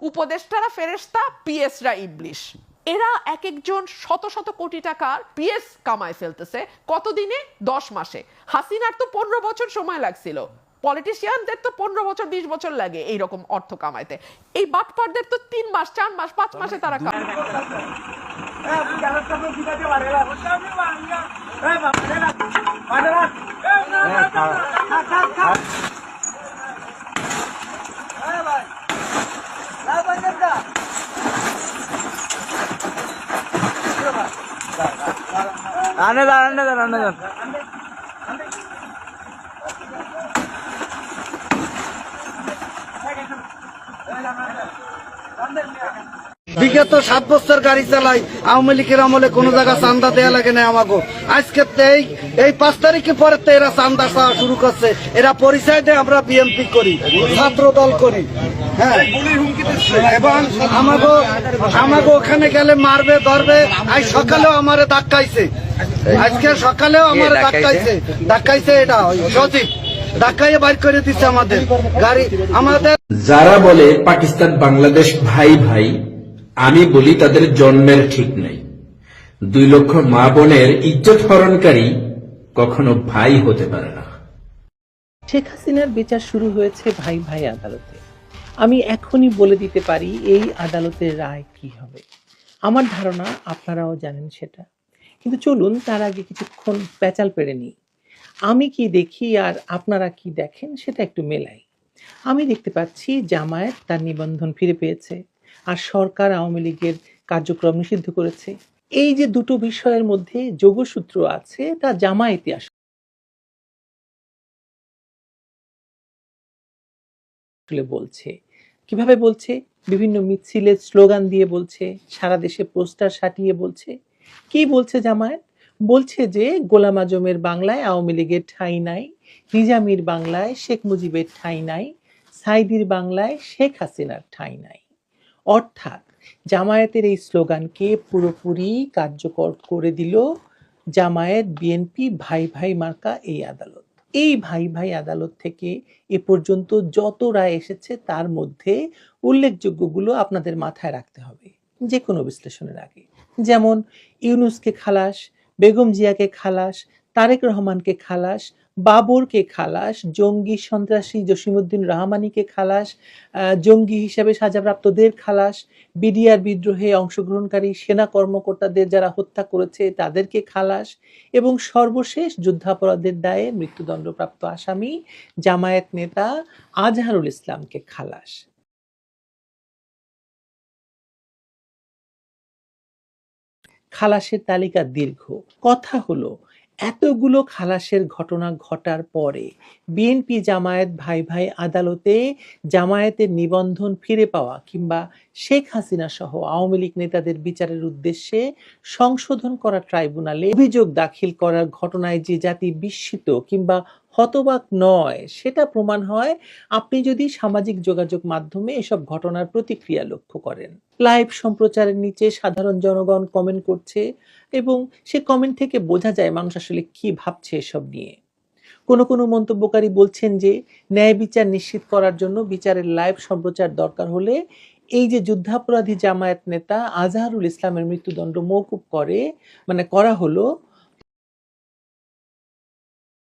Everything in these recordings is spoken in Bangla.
উপদেষ্টারা ফেরেস্তা পিএসরা ইবলিশ। এরা এক একজন শত শত কোটি টাকার পিএস কামায় ফেলতেছে কতদিনে? দশ মাসে। হাসিনার তো পনেরো বছর সময় লাগছিল। পলিটিশিয়ানদের তো পনেরো বছর, বিশ বছর লাগে এইরকম অর্থ কামাইতে। এই বাটপারদের তো তিন মাস, চার মাস, পাঁচ মাসে তারা কামায় আনে দান আনে দান আনে বিগত সাত বছর গাড়ি চালাই, আওয়ামী লীগের আমলে কোনো জায়গা চান্দা দেয়া লাগে না আমাকে আজকে এই এই পাঁচ তারিখে পরে তো এরা চান্দা চাওয়া শুরু করছে। এরা পরিচয় দেয়, আমরা বিএনপি করি ছাত্র দল করি। হ্যাঁ। এবং আমাকে আমাকে ওখানে গেলে মারবে ধরবে। আজ সকালেও আমারে ধাক্কাইছে। আজকে সকালেও আমার ধাক্কাইছে? ধাক্কাইছে। এটা সচিব ধাক্কাইয়ে বাইর করে দিচ্ছে আমাদের গাড়ি। আমাদের যারা বলে পাকিস্তান বাংলাদেশ ভাই ভাই আমি বলি তাদের জন্মের ঠিক নাই। দুই লক্ষ মা বোনের ইজ্জত হরণকারী কখনো ভাই হতে পারে না। শেখ হাসিনার বিচার শুরু হয়েছে ভাই ভাই আদালতে। আমি এখনই বলে দিতে পারি, এই আদালতের রায় কি হবে? আমার ধারণা আপনারাও জানেন সেটা। কিন্তু চলুন, তার আগে কিছুক্ষণ প্যাচাল পেরে নিই। আমি কি দেখি আর আপনারা কি দেখেন, সেটা একটু মেলাই। আমি দেখতে পাচ্ছি জামায়াত তার নিবন্ধন ফিরে পেয়েছে আর সরকার আওয়ামী লীগের কার্যক্রম নিষিদ্ধ করেছে। এই যে দুটো বিষয়ের মধ্যে যোগসূত্র আছে, তা জামায়াতি আসলে বলছে। কীভাবে বলছে? বিভিন্ন মিছিলে স্লোগান দিয়ে বলছে। সারা দেশে পোস্টার সাটিয়ে বলছে। কি বলছে জামায়াত? বলছে যে গোলাম আজমের বাংলায় আওয়ামী লীগের ঠাঁই নাই, নিজামির বাংলায় শেখ মুজিবের ঠাঁই নাই, সাইদির বাংলায় শেখ হাসিনার ঠাঁই নাই। অর্থাৎ জামায়াতের এই স্লোগানকে পুরোপুরি কার্যকর করে দিল জামায়াত, বিএনপি, ভাই ভাই মার্কা এই আদালত। এই ভাই ভাই আদালত থেকে এ পর্যন্ত যত রায় এসেছে, তার মধ্যে উল্লেখযোগ্যগুলো আপনাদের মাথায় রাখতে হবে যে কোনো বিশ্লেষণের আগে। যেমন ইউনুসকে খালাস, বেগম জিয়াকে খালাস, তারেক রহমানকে খালাস বাবরকে খালাস, জঙ্গি সন্ত্রাসী জসিমুদ্দিন রহমানিকে খালাস জঙ্গি হিসেবে সাজাপ্রাপ্তদের খালাস, বিডিআর বিদ্রোহে অংশগ্রহণকারী সেনা কর্মকর্তাদের যারা হত্যা করেছে তাদেরকে খালাস এবং সর্বশেষ যুদ্ধাপরাধের দায়ে মৃত্যুদণ্ডপ্রাপ্ত আসামি, জামায়াত নেতা আজহারুল ইসলামকে খালাস। খালাসের তালিকা দীর্ঘ। কথা হলো এতগুলো খালাসের ঘটনা ঘটার পরে বিএনপি জামায়াত ভাই ভাই আদালতে জামায়াতের নিবন্ধন ফিরে পাওয়া কিংবা শেখ হাসিনা সহ আওয়ামী লীগ নেতাদের বিচারের উদ্দেশ্যে সংশোধন করা ট্রাইব্যুনালে অভিযোগ দাখিল করার ঘটনায় যে জাতি বিস্মিত কিংবা হতবাক নয়, সেটা প্রমাণ হয় আপনি যদি সামাজিক যোগাযোগ মাধ্যমে এসব ঘটনার প্রতিক্রিয়া লক্ষ্য করেন। লাইভ সম্প্রচারের নিচে সাধারণ জনগণ কমেন্ট করছে এবং সে কমেন্ট থেকে বোঝা যায় মানুষ আসলে কি ভাবছে এসব নিয়ে। কোনো কোনো মন্তব্যকারী বলছেন যে, ন্যায় বিচার নিশ্চিত করার জন্য বিচারের লাইভ সম্প্রচার দরকার হলে এই যে যুদ্ধাপরাধী জামায়াত নেতা আজহারুল ইসলামের মৃত্যুদণ্ড মৌকুব করে মানে করা হলো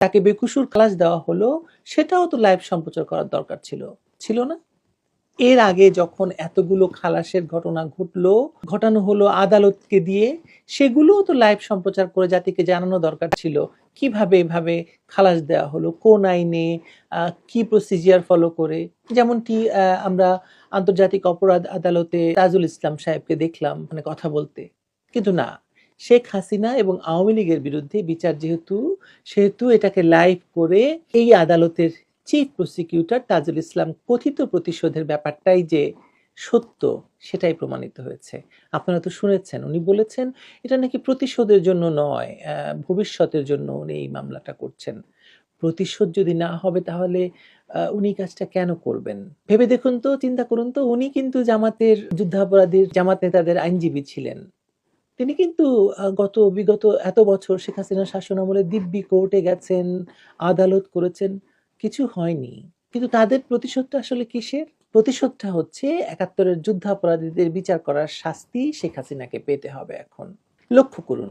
তাকে বেকুসুর ক্লাস দেওয়া হলো, সেটাও তো লাইভ সম্প্রচার করার দরকার ছিল। ছিল না? এর আগে যখন এতগুলো খালাসের ঘটনা ঘটলো, ঘটানো হলো আদালতকে দিয়ে, সেগুলোও তো লাইভ সম্প্রচার করে জাতিকে জানানো দরকার ছিল। কীভাবে এভাবে খালাস দেওয়া হলো, কোন আইনে কি প্রসিজিয়ার ফলো করে? যেমনটি আমরা আন্তর্জাতিক অপরাধ আদালতে তাজুল ইসলাম সাহেবকে দেখলাম মানে কথা বলতে। কিন্তু না শেখ হাসিনা এবং আওয়ামী লীগের বিরুদ্ধে বিচার যেহেতু, সেহেতু এটাকে লাইভ করে এই আদালতের চিফ প্রসিকিউটর তাজুল ইসলাম কথিত প্রতিশোধের ব্যাপারটাই যে সত্য, সেটাই প্রমাণিত হয়েছে। আপনারা তো শুনেছেন, উনি বলেছেন, এটা নাকি প্রতিশোধের জন্য নয় ভবিষ্যতের জন্য উনি এই মামলাটা করছেন। প্রতিশোধ যদি না হবে তাহলে উনি কাজটা কেন করবেন? ভেবে দেখুন তো, চিন্তা করুন তো, উনি কিন্তু জামাতের যুদ্ধাপরাধীর জামাত নেতাদের আইনজীবী ছিলেন। তিনি কিন্তু গত, বিগত এত বছর শেখ হাসিনার শাসন আমলে দিব্যি কোর্টে গেছেন, আদালত করেছেন, কিছু হয়নি। কিন্তু তাদের প্রতিশোধটা আসলে কিসের? প্রতিশোধটা হচ্ছে একাত্তরের যুদ্ধাপরাধীদের বিচার করার শাস্তি শেখ হাসিনাকে পেতে হবে এখন। লক্ষ্য করুন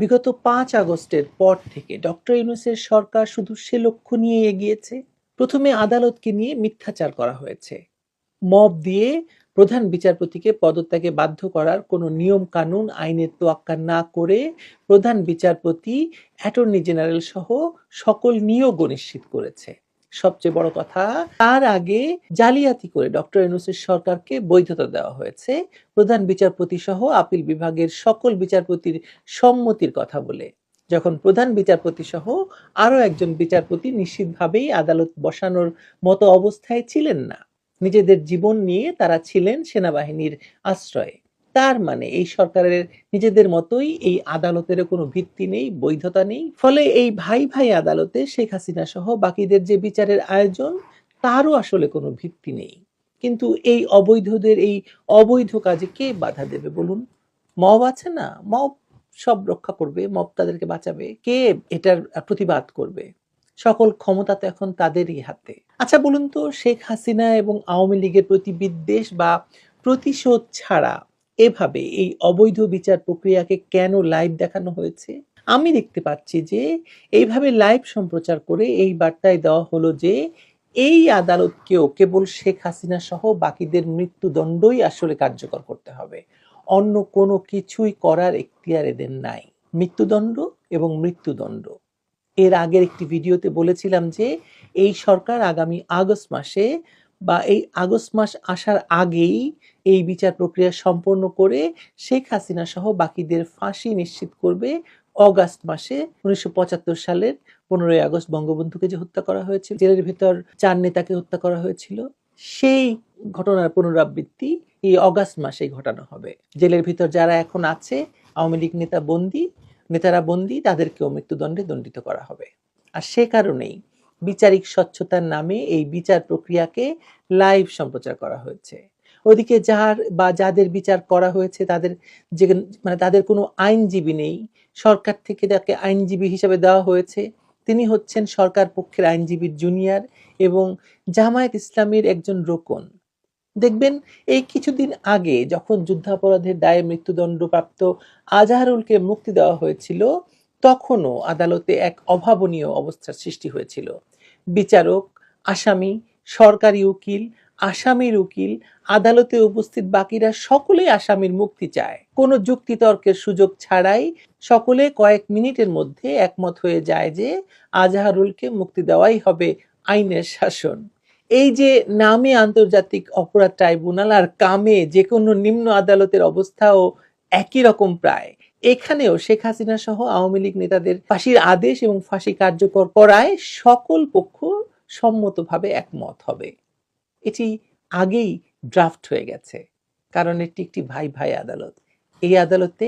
বিগত পাঁচ আগস্টের পর থেকে ডক্টর ইউনুসের সরকার শুধু সে লক্ষ্য নিয়ে এগিয়েছে। প্রথমে আদালতকে নিয়ে মিথ্যাচার করা হয়েছে। মব দিয়ে প্রধান বিচারপতিকে পদত্যাগে বাধ্য করার কোনো নিয়ম কানুন আইনের তোয়াক্কা না করে প্রধান বিচারপতি, অ্যাটর্নি জেনারেল সহ সকল নিয়োগও নিশ্চিত করেছে। সবচেয়ে বড় কথা, তার আগে জালিয়াতি করে ডক্টর ইউনুসের সরকারকে বৈধতা দেওয়া হয়েছে। প্রধান বিচারপতি সহ আপিল বিভাগের সকল বিচারপতির সম্মতির কথা বলে। যখন প্রধান বিচারপতি সহ আরও একজন বিচারপতি নিশ্চিতভাবেই আদালত বসানোর মতো অবস্থায় ছিলেন না। নিজেদের জীবন নিয়ে তারা ছিলেন সেনাবাহিনীর আশ্রয়ে। তার মানে এই সরকারের নিজেদের মতোই এই আদালতের কোনো ভিত্তি নেই, বৈধতা নেই। ফলে এই ভাই ভাই আদালতে শেখ হাসিনা সহ বাকিদের যে বিচারের আয়োজন, তারও আসলে কোনো ভিত্তি নেই। কিন্তু এই অবৈধদের, এই অবৈধ কাজে কে বাধা দেবে বলুন? মব আছে না? মব সব রক্ষা করবে, মব তাদেরকে বাঁচাবে। কে এটার প্রতিবাদ করবে? সকল ক্ষমতা তো এখন তাদেরই হাতে। আচ্ছা বলুন তো, শেখ হাসিনা এবং আওয়ামী লীগের প্রতি বিদ্বেষ বা প্রতিশোধ ছাড়া এভাবে এই অবৈধ বিচার প্রক্রিয়াকে কেন লাইভ দেখানো হয়েছে? আমি দেখতে পাচ্ছি যে এইভাবে লাইভ সম্প্রচার করে এই বার্তায় দেওয়া হলো যে এই আদালতকেও কেবল শেখ হাসিনা সহ বাকিদের মৃত্যুদণ্ডই আসলে কার্যকর করতে হবে। অন্য কোনো কিছুই করার এখতিয়ার এদের নাই। মৃত্যুদণ্ড এবং মৃত্যুদণ্ড। এর আগের একটি ভিডিওতে বলেছিলাম যে এই সরকার আগামী আগস্ট মাসে বা এই আগস্ট মাস আসার আগেই এই বিচার প্রক্রিয়া সম্পন্ন করে শেখ হাসিনা সহ বাকিদের ফাঁসি নিশ্চিত করবে অগাস্ট মাসে উনিশশো পঁচাত্তর সালের পনেরোই আগস্ট বঙ্গবন্ধুকে যে হত্যা করা হয়েছিল, জেলের ভেতর চার নেতাকে হত্যা করা হয়েছিল, সেই ঘটনার পুনরাবৃত্তি এই অগাস্ট মাসেই ঘটানো হবে। জেলের ভিতর যারা এখন আছে, আওয়ামী লীগ নেতা বন্দী নেতারা বন্দী, তাদেরকেও মৃত্যুদণ্ডে দণ্ডিত করা হবে। আর সে কারণেই বিচারিক স্বচ্ছতার নামে এই বিচার প্রক্রিয়াকে লাইভ সম্প্রচার করা হয়েছে। ওদিকে যার বা যাদের বিচার করা হয়েছে, তাদের যে মানে তাদের কোনো আইনজীবী নেই, সরকার থেকে তাকে আইনজীবী হিসেবে দেওয়া হয়েছে। তিনি হচ্ছেন সরকার পক্ষের আইনজীবীর জুনিয়র এবং জামায়াত ইসলামীর একজন রোকন। দেখবেন, এই কিছুদিন আগে যখন যুদ্ধাপরাধের দায়ে মৃত্যুদণ্ডপ্রাপ্ত আজাহারুলকে মুক্তি দেওয়া হয়েছিল, তখনও আদালতে এক অভাবনীয় অবস্থার সৃষ্টি হয়েছিল। বিচারক, আসামি, সরকারি উকিল, আসামির উকিল, আদালতে উপস্থিত বাকিরা সকলেই আসামির মুক্তি চায়। কোনো যুক্তিতর্কের সুযোগ ছাড়াই সকলে কয়েক মিনিটের মধ্যে একমত হয়ে যায় যে আজাহারুলকে মুক্তি দেওয়াই হবে আইনের শাসন। এই যে নামে আন্তর্জাতিক অপরাধ ট্রাইব্যুনাল আর কামে যে কোনো নিম্ন আদালতের অবস্থাও একই রকম প্রায়, এখানেও শেখ হাসিনা সহ আওয়ামী লীগ নেতাদের ফাঁসির আদেশ এবং ফাঁসি কার্যকর করায় সকল পক্ষ সম্মতভাবে একমত হবে। এটি আগেই ড্রাফট হয়ে গেছে, কারণ এটি একটি ভাই ভাই আদালত। এই আদালতে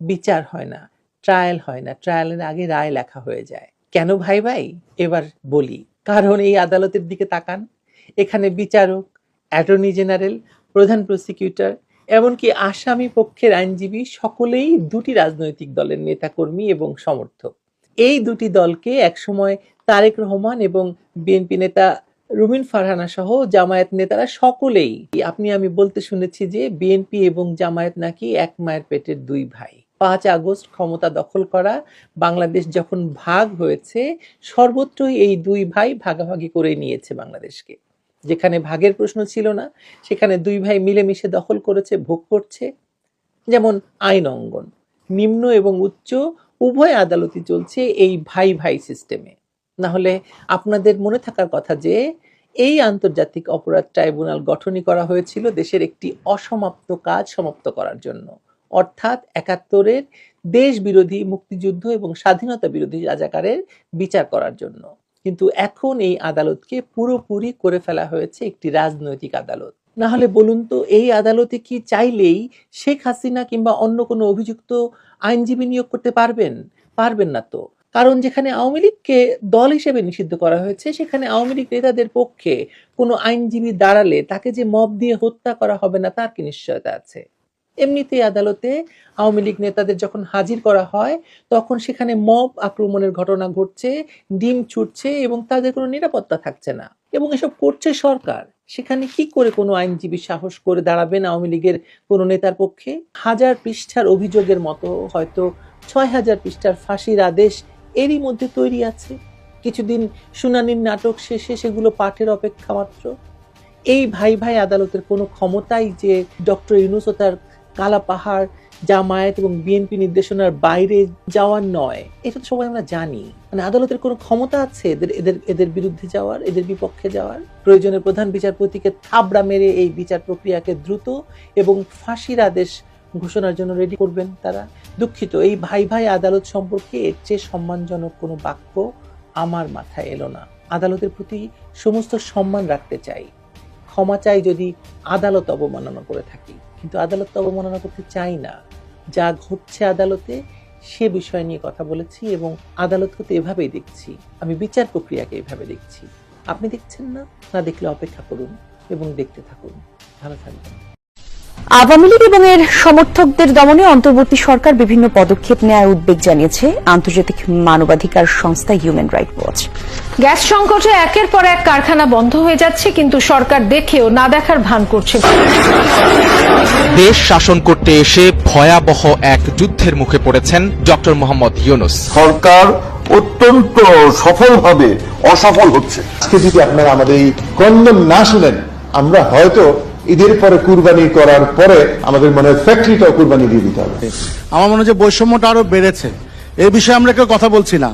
বিচার হয় না, ট্রায়াল হয় না, ট্রায়ালের আগে রায় লেখা হয়ে যায়। কেন ভাই ভাই? এবার বলি। কারণ এই আদালতের দিকে তাকান। এখানে বিচারক, অ্যাটর্নি জেনারেল, প্রধান প্রসিকিউটর, এমনকি আসামি পক্ষের আইনজীবী সকলেই দুটি রাজনৈতিক দলের নেতাকর্মী এবং সমর্থক। এই দুটি দলকে একসময় তারেক রহমান এবং বিএনপি নেতা রুমিন ফারহানা সহ জামায়াত নেতারা সকলেই, আপনি আমি বলতে শুনেছি যে বিএনপি এবং জামায়াত নাকি এক মায়ের পেটের দুই ভাই। পাঁচ আগস্ট ক্ষমতা দখল করা, বাংলাদেশ যখন ভাগ হয়েছে, সর্বত্রই এই দুই ভাই ভাগাভাগি করে নিয়েছে বাংলাদেশকে। যেখানে ভাগের প্রশ্ন ছিল না, সেখানে দুই ভাই মিলেমিশে দখল করেছে, ভোগ করছে। যেমন আইন অঙ্গন, নিম্ন এবং উচ্চ উভয় আদালতই চলছে এই ভাই ভাই সিস্টেমে। না হলে আপনাদের মনে থাকার কথা যে, এই আন্তর্জাতিক অপরাধ ট্রাইব্যুনাল গঠনই করা হয়েছিল দেশের একটি অসমাপ্ত কাজ সমাপ্ত করার জন্য। অর্থাৎ একাত্তরের দেশ বিরোধী মুক্তিযুদ্ধ এবং স্বাধীনতা বিরোধী রাজাকারের বিচার করার জন্য। কিন্তু এখন এই আদালতকে পুরোপুরি করে ফেলা হয়েছে একটি রাজনৈতিক আদালত। না হলে বলুন তো, এই আদালতে কি চাইলেই শেখ হাসিনা কিংবা অন্য কোনো অভিযুক্ত আইনজীবী নিয়োগ করতে পারবেন? পারবেন না তো। কারণ যেখানে আওয়ামী লীগকে দল হিসেবে নিষিদ্ধ করা হয়েছে, সেখানে আওয়ামী লীগ নেতাদের পক্ষে কোনো আইনজীবী দাঁড়ালে তাকে যে মব দিয়ে হত্যা করা হবে না, তার কি নিশ্চয়তা আছে? এমনিতেই আদালতে আওয়ামী লীগ নেতাদের যখন হাজির করা হয়, তখন সেখানে মব আক্রমণের ঘটনা ঘটছে, ডিম ছুটছে এবং তাদের কোনো নিরাপত্তা থাকছে না। এবং এসব করছে সরকার। সেখানে কি করে কোনো আইনজীবী সাহস করে দাঁড়াবেন আওয়ামী লীগের কোনো নেতার পক্ষে? হাজার পৃষ্ঠার অভিযোগের মতো হয়তো ছয় হাজার পৃষ্ঠার ফাঁসির আদেশ এরই মধ্যে তৈরি আছে। কিছুদিন শুনানির নাটক শেষে সেগুলো পাঠের অপেক্ষা মাত্র। এই ভাই ভাই আদালতের কোনো ক্ষমতাই যে ডক্টর ইউনুস ও তার কালা পাহাড়, জামায়াত এবং বিএনপি নির্দেশনার বাইরে যাওয়ার নয়। এটা তো সবাই আমরা জানি। মানে আদালতের কোনো ক্ষমতা আছে এদের এদের এদের বিরুদ্ধে যাওয়ার, এদের বিপক্ষে যাওয়ার? প্রয়োজনে প্রধান বিচারপতিকে থাবড়া মেরে এই বিচার প্রক্রিয়াকে দ্রুত এবং ফাঁসির আদেশ ঘোষণার জন্য রেডি করবেন তারা। দুঃখিত, এই ভাই ভাই আদালত সম্পর্কে এর চেয়ে সম্মানজনক কোনো বাক্য আমার মাথায় এলো না। আদালতের প্রতি সমস্ত সম্মান রাখতে চাই। ক্ষমা চাই যদি আদালত অবমাননা করে থাকি। কিন্তু আদালত তো অবমাননা করতে চাই না। যা ঘটছে আদালতে, সে বিষয় নিয়ে কথা বলেছি এবং আদালতকে তো এভাবেই দেখছি। আমি বিচার প্রক্রিয়াকে এভাবে দেখছি। আপনি দেখছেন না? না দেখলে অপেক্ষা করুন এবং দেখতে থাকুন। ভালো থাকবেন। আওয়ামী লীগ এবং এর সমর্থকদের দমনে অন্তর্বর্তী সরকার বিভিন্ন পদক্ষেপ নেওয়ার উদ্বেগ জানিয়েছে আন্তর্জাতিক মানবাধিকার সংস্থা হিউম্যান রাইট ওয়াচ গ্যাস সংকটে একের পর এক কারখানা বন্ধ হয়ে যাচ্ছে, কিন্তু সরকার দেখেও না দেখার ভান করছে। দেশ শাসন করতে এসে ভয়াবহ এক যুদ্ধের মুখে পড়েছেন ডক্টর মোহাম্মদ ইউনুস। সরকার অত্যন্ত সফলভাবে অসফল হচ্ছে। আজকে যদি আপনারা আমাদের এই কন্দন না শুনেন আমরা হয়তো ঈদের পরে কুরবানি করার পরে আমাদের মনে হয় ফ্যাক্টরিটাও কুরবানি দিয়ে দিতে হবে। আমার মনে হয় যে বৈষম্যটা আরও বেড়েছে। এ বিষয়ে আমরা কেউ কথা বলছি না।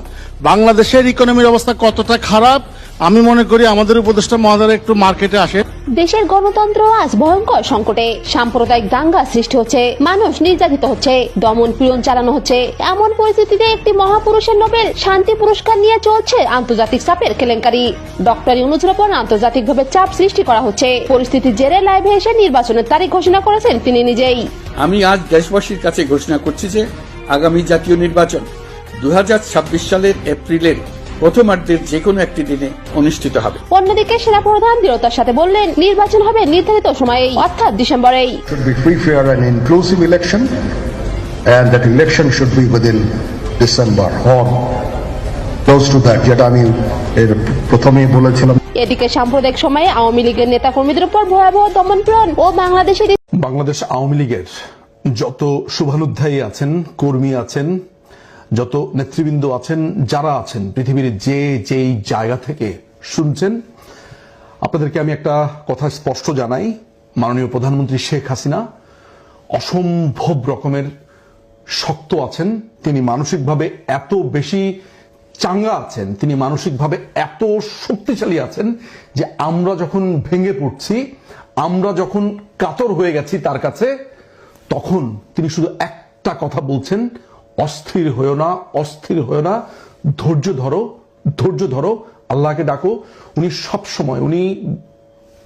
বাংলাদেশের ইকোনমির অবস্থা কতটা খারাপ আমি মনে করি আমাদের উপদেষ্টা মহোদয় একটু মার্কেটে আসে। দেশের গণতন্ত্র আজ ভয়ঙ্কর সংকটে। সাম্প্রদায়িক দাঙ্গা সৃষ্টি হচ্ছে মানুষ নির্যাতিত হচ্ছে দমন পীড়ন চালানো হচ্ছে। এমন পরিস্থিতিতে একটি মহাপুরুষের নোবেল শান্তি পুরস্কার নিয়ে চলছে আন্তর্জাতিক চাপের কেলেঙ্কারি। ডক্টর ইউনুসের ওপর আন্তর্জাতিকভাবে চাপ সৃষ্টি করা হচ্ছে। পরিস্থিতি জেরে লাইভে এসে নির্বাচনের তারিখ ঘোষণা করেছেন তিনি নিজেই। আমি আজ দেশবাসীর কাছে ঘোষণা করছি যে আগামী জাতীয় নির্বাচন দুই হাজার ছাব্বিশ সালের এপ্রিলের প্রথমার্ধের যে কোনো একটি দিনে অনুষ্ঠিত হবে। অন্যদিকে সেনাপ্রধান দৃঢ়তার সাথে বললেন নির্বাচন হবে নির্ধারিত সময়েই অর্থাৎ ডিসেম্বরেই। Fair and that election should be within December. Or close to that. যেটা আমি এর প্রথমেই বলেছিলাম এদিকে সাম্প্রদায়িক সময়ে আওয়ামী লীগের নেতাকর্মীদের উপর ভয়াবহ দমন পীড়ন ও বাংলাদেশের বাংলাদেশ আওয়ামী লীগের যত শুভানুধ্যায়ী আছেন কর্মী আছেন যত নেতৃবৃন্দ আছেন, যারা আছেন, পৃথিবীর যে যেই জায়গা থেকে শুনছেন, আপনাদেরকে আমি একটা কথা স্পষ্ট জানাই। মাননীয় প্রধানমন্ত্রী শেখ হাসিনা অসম্ভব রকমের শক্ত আছেন। তিনি মানসিকভাবে এত বেশি চাঙ্গা আছেন, তিনি মানসিকভাবে এত শক্তিশালী আছেন যে আমরা যখন ভেঙে পড়ছি, আমরা যখন কাতর হয়ে গেছি তার কাছে, তখন তিনি শুধু একটা কথা বলছেন অস্থির হয়েও না, অস্থির হয়েও না। ধৈর্য ধরো ধৈর্য ধরো, আল্লাহকে ডাকো। উনি সব সময় উনি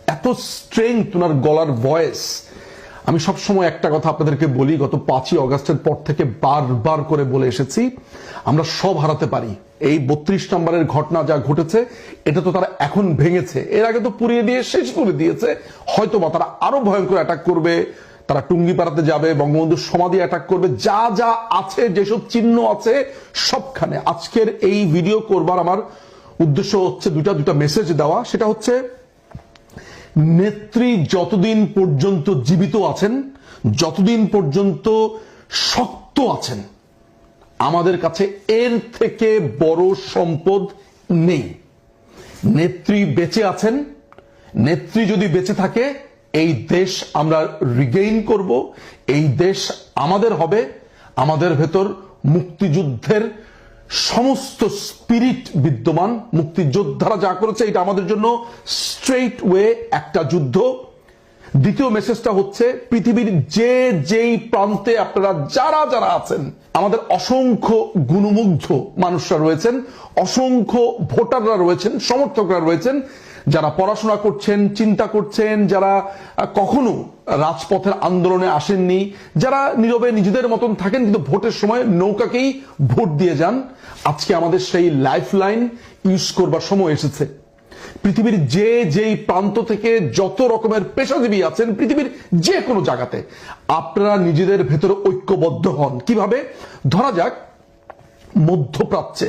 এত স্ট্রেংথ ওনার গলার ভয়েস আমি সবসময় একটা কথা আপনাদেরকে বলি, গত পাঁচই অগস্টের পর থেকে বারবার করে বলে এসেছি, আমরা সব হারাতে পারি। এই বত্রিশ নম্বরের ঘটনা যা ঘটেছে, এটা তো তারা এখন ভেঙেছে। এর আগে তো পুড়িয়ে দিয়ে, শেষ করে দিয়েছে। হয়তো বা তারা আরও ভয়ঙ্কর অ্যাটাক করবে তারা টুঙ্গি পাড়াতে যাবে, বঙ্গবন্ধুর সমাধি অ্যাটাক করবে, যা যা আছে, যেসব চিহ্ন আছে, সবখানে। আজকের এই ভিডিও করবার আমার উদ্দেশ্য হচ্ছে দুটা দুটা মেসেজ দেওয়া। সেটা হচ্ছে, নেত্রী যতদিন পর্যন্ত জীবিত আছেন, যতদিন পর্যন্ত শক্ত আছেন, আমাদের কাছে এর থেকে বড় সম্পদ নেই। নেত্রী বেঁচে আছেন, নেত্রী যদি বেঁচে থাকে এই দেশ আমরা রিগেইন করব, এই দেশ আমাদের হবে, আমাদের ভেতর মুক্তিযুদ্ধের সমস্ত স্পিরিট বিদ্যমান, মুক্তিযোদ্ধারা যা করেছে এটা আমাদের জন্য স্ট্রেইট ওয়ে একটা যুদ্ধ। দ্বিতীয় মেসেজটা হচ্ছে, পৃথিবীর যে যেই প্রান্তে আপনারা যারা যারা আছেন, আমাদের অসংখ্য গুণমুগ্ধ মানুষরা রয়েছেন, অসংখ্য ভোটাররা রয়েছেন, সমর্থকরা রয়েছেন যারা পড়াশোনা করছেন, চিন্তা করছেন, যারা কখনো রাজপথের আন্দোলনে আসেননি, যারা নীরবে নিজেদের মতন থাকেন কিন্তু ভোটের সময় নৌকাকেই ভোট দিয়ে যান, আজকে আমাদের সেই লাইফ লাইন ইউজ করবার সময় এসেছে। পৃথিবীর যে, যেই প্রান্ত থেকে যত রকমের পেশাজীবী আছেন, পৃথিবীর যে কোনো জায়গাতে আপনারা নিজেদের ভেতরে ঐক্যবদ্ধ হন। কীভাবে? ধরা যাক, মধ্যপ্রাচ্যে,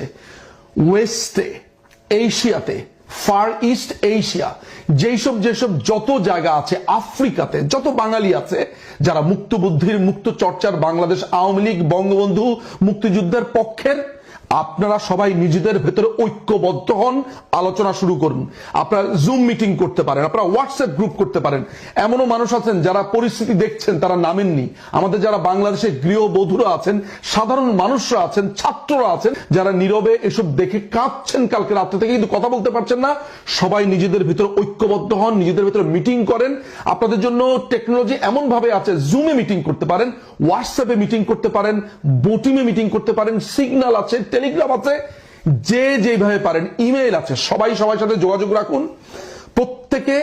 ওয়েস্টে, এশিয়াতে ফার ইস্ট এশিয়া যেসব যেসব যত জায়গা আছে আফ্রিকাতে, যত বাঙালি আছে, যারা মুক্ত বুদ্ধির মুক্ত চর্চার বাংলাদেশ, আওয়ামী লীগ, বঙ্গবন্ধু, মুক্তিযুদ্ধের পক্ষের আপনারা সবাই নিজেদের ভেতরে ঐক্যবদ্ধ হন, আলোচনা শুরু করুন। আপনারা জুম মিটিং করতে পারেন, আপনারা হোয়াটসঅ্যাপ গ্রুপ করতে পারেন। এমনও মানুষ আছেন যারা পরিস্থিতি দেখছেন, তারা নামেননি। আমাদের যারা বাংলাদেশের গৃহবধূরা আছেন, সাধারণ মানুষরা আছেন, ছাত্ররা আছেন, যারা নীরবে এসব দেখে কাঁদছেন কালকে রাত্রে থেকে, কিন্তু কথা বলতে পারছেন না, সবাই নিজেদের ভেতরে ঐক্যবদ্ধ হন, নিজেদের ভেতরে মিটিং করেন। আপনাদের জন্য টেকনোলজি এমন ভাবে আছে জুমে মিটিং করতে পারেন হোয়াটসঅ্যাপে মিটিং করতে পারেন বোটিমে মিটিং করতে পারেন সিগন্যাল আছে টেলিগ্রাম আছে, যে যেভাবে পারেন, ইমেইল আছে, সবাই সবার সাথে যোগাযোগ রাখুন। প্রত্যেকে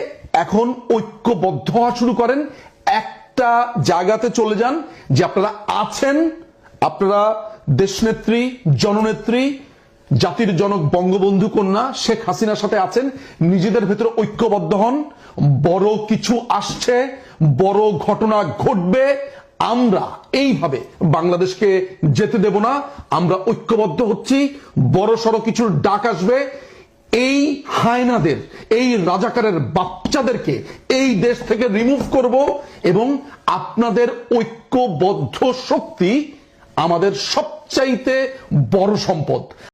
এখন ঐক্যবদ্ধ হওয়া শুরু করেন, একটা জায়গাতে চলে যান, যে আপনারা আছেন, আপনারা দেশনেত্রী, জননেত্রী, জাতির জনক, বঙ্গবন্ধু কন্যা, শেখ হাসিনার সাথে আছেন, নিজেদের ভেতরে ঐক্যবদ্ধ হন, বড় কিছু আসছে, বড় ঘটনা ঘটবে আমরা এইভাবে বাংলাদেশকে যেতে দেব না, আমরা ঐক্যবদ্ধ হচ্ছি, বড় সড়ো কিছুর ডাক আসবে। এই হায়নাদের, এই রাজাকারের বাচ্চাদেরকে এই দেশ থেকে রিমুভ করব এবং আপনাদের ঐক্যবদ্ধ শক্তি আমাদের সবচাইতে বড় সম্পদ।